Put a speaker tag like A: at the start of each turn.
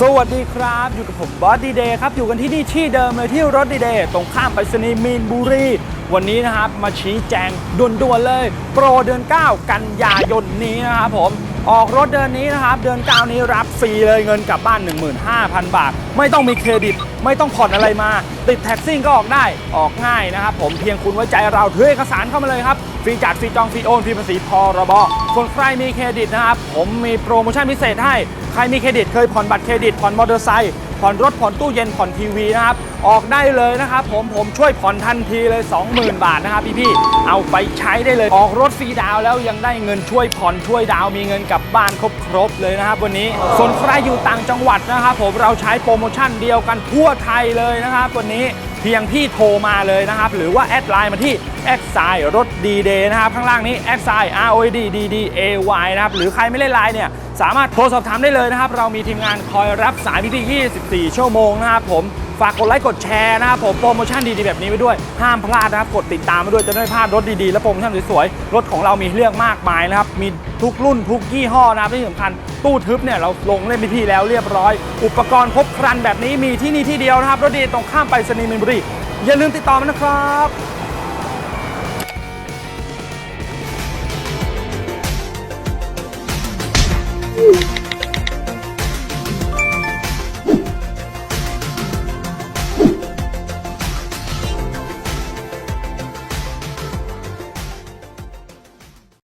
A: สวัสดีครับ อยู่กับผมบอสดีเดย์ครับ อยู่กันที่นี่ที่เดิมเลยที่รถดีเดย์ตรงข้ามไปรษณีย์มีนบุรี วันนี้นะครับ มาชี้แจงด่วนๆเลย โปรเดือน 9 กันยายนนี้นะครับผม ออกรถเดือนนี้นะครับ เดือน 9 นี้รับฟรีเลยเงินกลับบ้าน 15,000 บาท ไม่ต้องมีเครดิต ไม่ต้องผ่อนอะไรมา ติดแท็กซี่ก็ออกได้ออกง่ายนะครับผมเพียงคุณไว้ใจเราถือเอกสารเข้ามาเลยครับฟรีจัดฟรีจองฟรีโอนฟรีภาษีพรบส่วนใครมีเครดิตนะครับผมมีโปรโมชั่นพิเศษให้ใครมีเครดิตเคยผ่อนบัตรเครดิตผ่อนมอเตอร์ไซค์ผ่อนรถผ่อนตู้เย็นผ่อนทีวีนะครับออกได้เลยนะครับผมผมช่วยผ่อนทันทีเลย 20,000 บาทนะครับพี่ๆเอาไปใช้ได้เลยออกรถฟรีดาวแล้วยังได้เงินช่วยผ่อนช่วยดาวมีเงินกลับบ้านครบครบเลยนะครับวันนี้ส่วนใครอยู่ต่างจังหวัดนะครับผมเราใช้โปรโมชั่นเดียวกันทั่วไทยเลยนะครับวันนี้เพียงพี่โทรมาเลยนะครับ หรือว่าแอดไลน์มาที่ แอดไซรถดีเดย์นะครับ ข้างล่างนี้แอดไซ R O D D D A Y นะครับ หรือใครไม่เล่นไลน์เนี่ย สามารถโทรสอบถามได้เลยนะครับ เรามีทีมงานคอยรับสายพี่ๆ24 ชั่วโมงนะครับผม ฝากกดไลค์กดแชร์นะครับผมโปรโมชั่นดีๆแบบนี้ไว้ด้วย ห้ามพลาดนะครับ กดติดตามมาด้วยจะได้ไม่พลาดรถดีๆ และโปรโมชั่นสวยๆ รถของเรามีเลือกมากมายนะครับ มีทุกรุ่นทุกยี่ห้อนะครับที่สำคัญตู้ทึบเนี่ยเราลงเล่นไปที่แล้วเรียบร้อย อุปกรณ์ครบครันแบบนี้มีที่นี่ที่เดียวนะครับรถดีตรงข้ามไปสนีมินบุรีอย่าลืมติดต่อมานะครับ